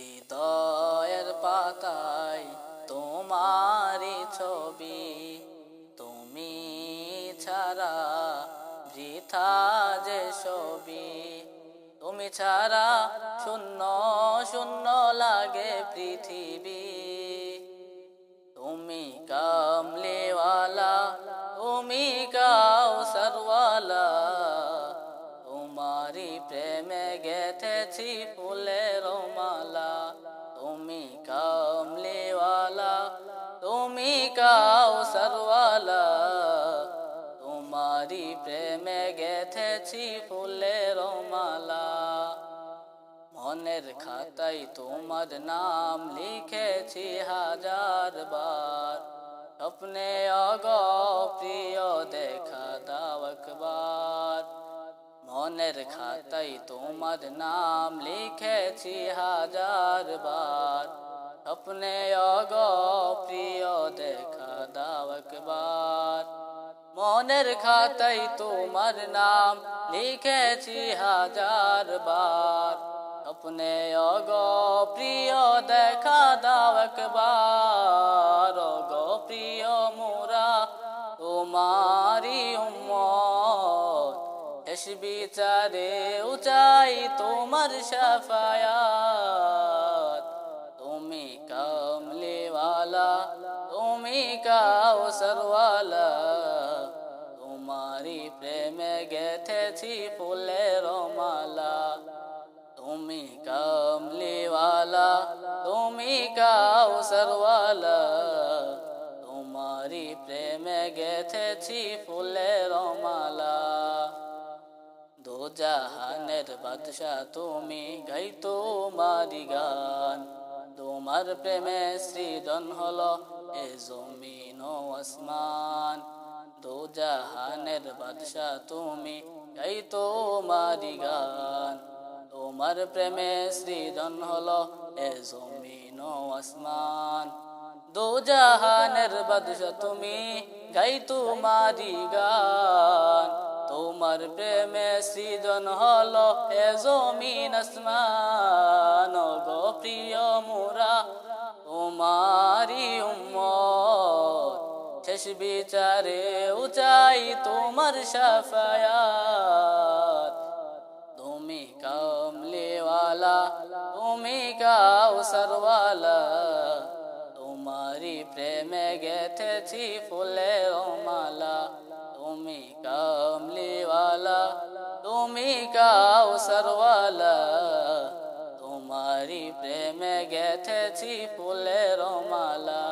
হৃদয়ের পাতায় তোমারি ছবি। তুমি ছাড়া বৃথা যে ছবি। তুমি ছাড়া শূন্য শূন্য লাগে পৃথিবী। ফুলের মালা তুমি কামলেওয়ালা তুমি কাউসারওয়ালা তোমারি প্রেমে গেথেছি ফুলের মালা মনের খাতায় তোমার নাম লিখেছি হাজার বার স্বপ্নে অগ প্রিয় দেখা দাও একবার মনের খাতায় তোমার নাম লিখেছি হাজার বার স্বপ্নে অগ প্রিয় দেখা দাও একবার মনের খাতায় তোমার নাম লিখেছি হাজার বার স্বপ্নে অগ প্রিয় দেখা দাও একবার অগ প্রিয় মোরা তোমারি উম্মত এস বিচারে উচাই তোমার সাফায়াত তুমি কামলিওয়ালা তুমি কাউসারওয়ালা তোমারি প্রেমে গেথেছি ফুলের মালা তুমি কামলিওয়ালা তুমি কাউসারওয়ালা তোমারি প্রেমে গেথেছি ফুলের মালা দো জাহানের বাদশা তুমি গাই তোমারি গান। তোমার প্রেমে সৃজন হলো এ জমিন ও আসমান। দো জাহানের বাদশা তুমি গাই তোমারি গান। তোমার প্রেমে সৃজন হলো এ জমিন ও আসমান। দো জাহানের বাদশা তুমি গাই তোমারি গান। তোমার প্রেমে সৃজন হলো এ জমিন আসমান। গো প্রিয় মোরা তোমারি উম্মত, শেষ বিচারে উচাই তোমার সাফায়াত। তুমি কামলিওয়ালা, তুমি কাউসারওয়ালা তোমারি প্রেমে গেথেছি ফুলের মালা। কাউসারওয়ালা তোমারি প্রেমে গেথেছি ফুলের মালা।